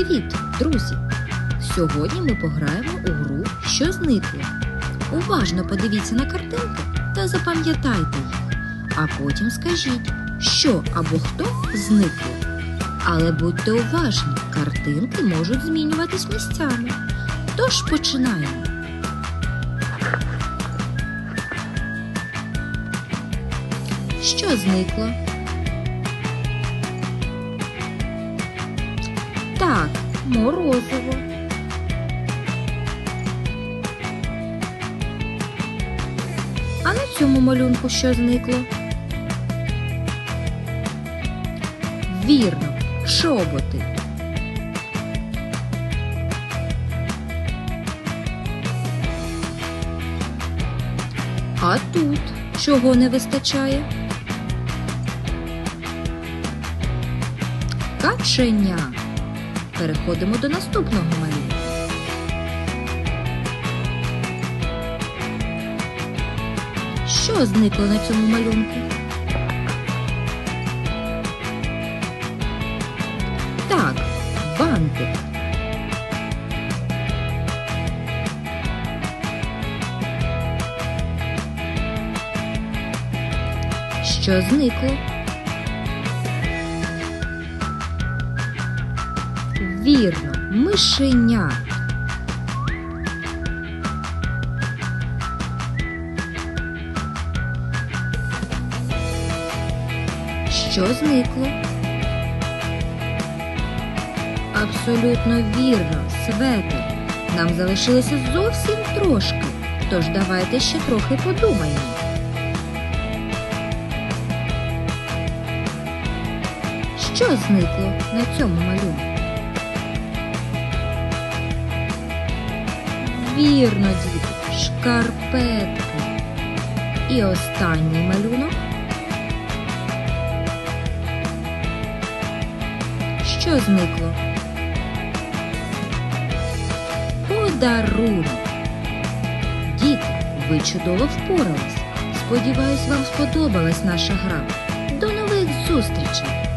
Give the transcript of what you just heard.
Привіт, друзі! Сьогодні ми пограємо у гру Що зникло. Уважно подивіться на картинки та запам'ятайте їх, а потім скажіть, що або хто зникло. Але будьте уважні, картинки можуть змінюватись місцями. Тож починаємо. Що зникло? Морозиво. А на цьому малюнку що зникло? Вірно, чоботи. А тут чого не вистачає? Каченя. Переходимо до наступного малюнка. Що зникло на цьому малюнку? Так, бантик. Що зникло? Вірно, мишеня. Що зникло? Абсолютно вірно, светер. Нам залишилося зовсім трошки. Тож давайте ще трохи подумаємо. Що зникло на цьому малюнку? Вірно, діти, шкарпетки. І останній малюнок. Що зникло? Подарунок. Діти, ви чудово впорались. Сподіваюсь, вам сподобалась наша гра. До нових зустрічей!